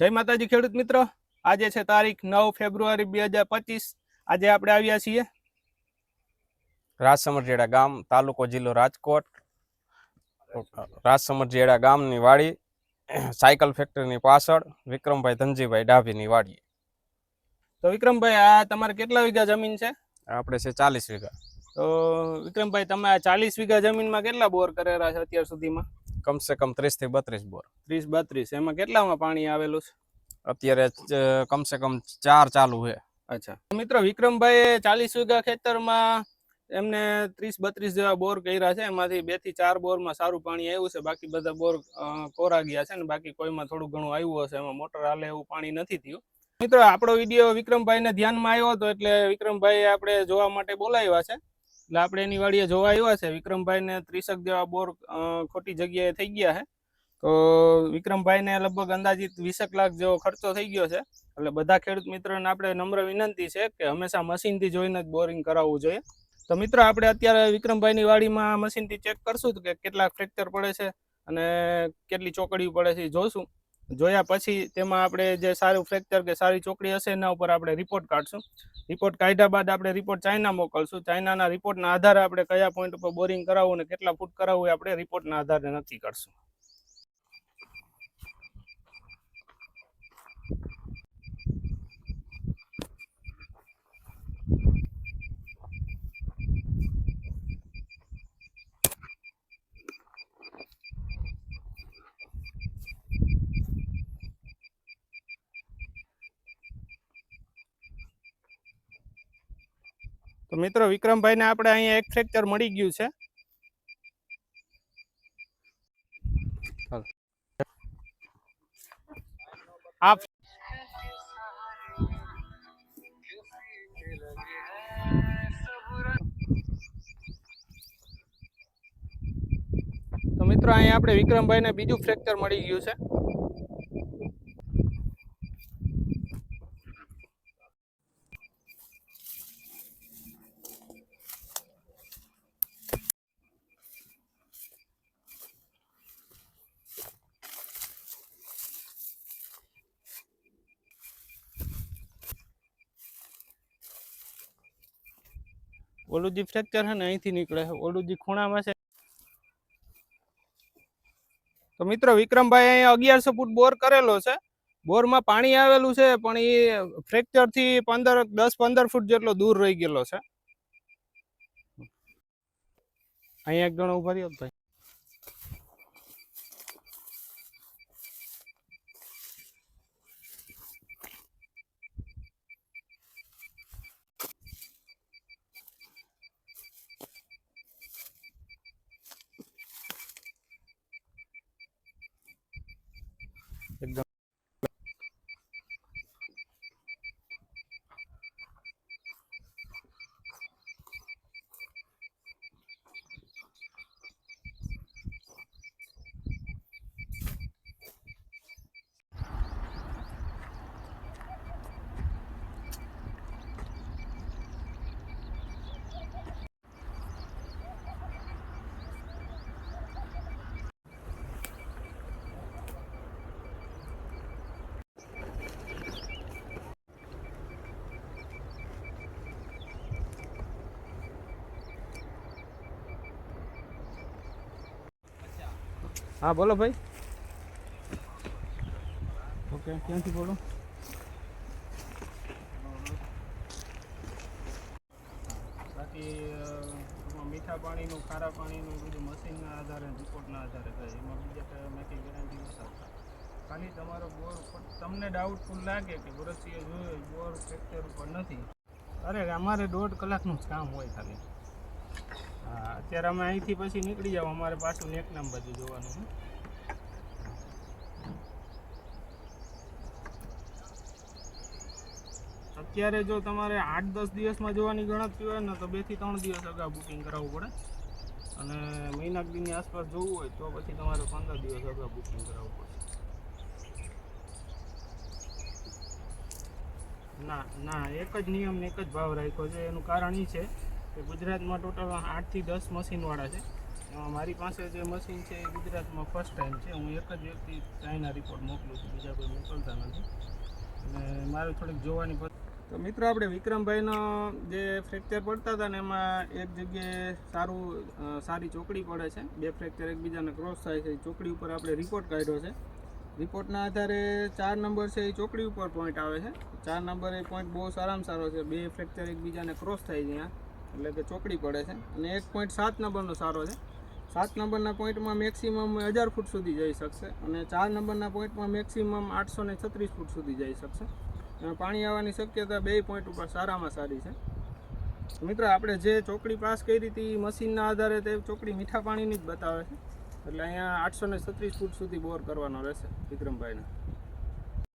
જય માતાજી ખેડૂત મિત્રો. આજે છે તારીખ નવ ફેબ્રુઆરી બે હજાર પચીસ. આજે આપણે આવ્યા છીએ રાજસમરજેડા ગામ તાલુકો જિલ્લો રાજકોટ. રાજસમરજેડા ગામની વાડી સાયકલ ફેક્ટરીની પાછળ વિક્રમભાઈ ધનજીભાઈ ડાભીની વાડી તો વિક્રમભાઈ આ તમારે કેટલા વીઘા જમીન છે? આપણે છે ચાલીસ વીઘા. તો વિક્રમભાઈ તમે આ ચાલીસ વીઘા જમીનમાં કેટલા બોર કરેલા છે અત્યાર સુધીમાં? કમસે કમ ત્રીસથી બત્રીસ બોર. ત્રીસ બત્રીસ. એમાં કેટલામાં પાણી આવેલું છે? અત્યારે કમસે કમ ચાર ચાલુ છે. અચ્છા. મિત્રો વિક્રમભાઈએ ચાલીસ વીઘા ખેતરમાં એમને ત્રીસ બત્રીસ જેવા બોર કર્યા છે. એમાંથી બેથી ચાર બોરમાં સારું પાણી આવ્યું છે. બાકી બધા બોર કોરા ગયા છે ને બાકી કોઈમાં થોડું ઘણું આવ્યું હશે. એમાં મોટર હાલે એવું પાણી નથી થયું. મિત્રો આપણો વીડિયો વિક્રમભાઈને ધ્યાનમાં આવ્યો હતો એટલે વિક્રમભાઈ આપણે જોવા માટે બોલાવ્યા છે. એટલે આપણે એની વાડીએ જોવા આવ્યા છે. વિક્રમભાઈને ત્રીસક જેવા બોર ખોટી જગ્યાએ થઈ ગયા છે. તો વિક્રમભાઈને લગભગ અંદાજિત વીસેક લાખ જેવો ખર્ચો થઈ ગયો છે. એટલે બધા ખેડૂત મિત્રોને આપણે નમ્ર વિનંતી છે કે હંમેશા મશીનથી જોઈને જ બોરિંગ કરાવવું જોઈએ. તો મિત્રો, આપણે અત્યારે વિક્રમભાઈની વાડીમાં મશીનથી ચેક કરશું કે કેટલા ફ્રેક્ચર પડે છે અને કેટલી ચોકડીઓ પડે છે જોશું. જોયા પછી તેમાં આપણે જે સારું ફ્રેક્ચર કે સારી ચોકડી હશે એના ઉપર આપણે રિપોર્ટ કાઢશું. રિપોર્ટ કાઢ્યા બાદ આપણે રિપોર્ટ ચાઇના મોકલશું. ચાઇનાના રિપોર્ટના આધારે આપણે કયા પોઈન્ટ ઉપર બોરિંગ કરાવવું અને કેટલા ફૂટ કરાવવું એ આપણે રિપોર્ટના આધારે નક્કી કરશું. તો મિત્રો વિક્રમભાઈને આપણે અહીંયા એક ફ્રેક્ચર મળી ગયું છે. તો મિત્રો અહીંયા આપણે વિક્રમભાઈને બીજું ફ્રેક્ચર મળી ગયું છે. ઓલું જે ફ્રેક્ચર છે ને અહીંથી નીકળે છે ઓલું જે ખૂણામાં છે. તો મિત્રો વિક્રમભાઈ અહીંયા અગિયારસો ફૂટ બોર કરેલો છે. બોરમાં પાણી આવેલું છે, પણ એ ફ્રેક્ચરથી પંદર, દસ, પંદર ફૂટ જેટલો દૂર રહી ગયેલો છે. અહીંયા એક જણો ઊભા રહ્યો ભાઈ એકદમ હા બોલો ભાઈ. ઓકે ક્યાંથી બોલો? બાકી મીઠા પાણીનું ખારા પાણીનું બધું મશીનના આધારે રિપોર્ટના આધારે થાય. એમાં બીજા કંઈ ગેરંટી નથી ખાલી તમારો બોર તમને ડાઉટફુલ લાગે કે વરસીએ જોયું બોર ફ્રેક્ચર ઉપર નથી. અરે અમારે દોઢ કલાકનું જ કામ હોય ખાલી. હા, અત્યારે અમે અહીંથી પછી નીકળી જાવ અમારે પાછું નેકનામ બધું જોવાનું અત્યારે જો તમારે આઠ દસ દિવસમાં જોવાની ગણતરી હોય ને, તો બેથી ત્રણ દિવસ અગાઉ બુકિંગ કરાવવું પડે. અને મહિના દિનની આસપાસ જોવું હોય તો પછી તમારે પંદર દિવસ અગાઉ બુકિંગ કરાવવું પડે. ના ના, એક જ નિયમ એક જ ભાવ રાખ્યો છે. એનું કારણ એ છે કે ગુજરાતમાં ટોટલ આઠથી દસ મશીનવાળા છે. મારી પાસે જે મશીન છે એ ગુજરાતમાં ફર્સ્ટ ટાઈમ છે. હું એક જ વ્યક્તિ ચાઇના રિપોર્ટ મોકલું છું. બીજા કોઈ મોકલતા નથી. અને મારે થોડીક જોવાની તો મિત્રો, આપણે વિક્રમભાઈનો જે ફ્રેક્ચર પડતા હતા ને, એમાં એક જગ્યાએ સારું સારી ચોકડી પડે છે. બે ફ્રેક્ચર એકબીજાને ક્રોસ થાય છે. ચોકડી ઉપર આપણે રિપોર્ટ કાઢ્યો છે. રિપોર્ટના આધારે ચાર નંબર છે એ ચોકડી ઉપર પોઈન્ટ આવે છે. ચાર નંબર એ પોઈન્ટ બહુ સારામાં સારો છે. બે ફ્રેક્ચર એકબીજાને ક્રોસ થાય છે ત્યાં એટલે કે ચોકડી પડે છે. અને એક પોઈન્ટ સાત નંબરનો સારો છે. સાત નંબરના પોઈન્ટમાં મેક્સિમમ હજાર ફૂટ સુધી જઈ શકશે. અને ચાર નંબરના પોઈન્ટમાં મેક્સિમમ આઠસો ને છત્રીસ ફૂટ સુધી જઈ શકશે. અને પાણી આવવાની શક્યતા બે પોઈન્ટ ઉપર સારામાં સારી છે. મિત્રો, આપણે જે ચોકડી પાસ કરી હતી મશીનના આધારે તે ચોકડી મીઠા પાણીની જ બતાવે છે. એટલે અહીંયા આઠસો ને છત્રીસ ફૂટ સુધી બોર કરવાનો રહેશે વિક્રમભાઈને.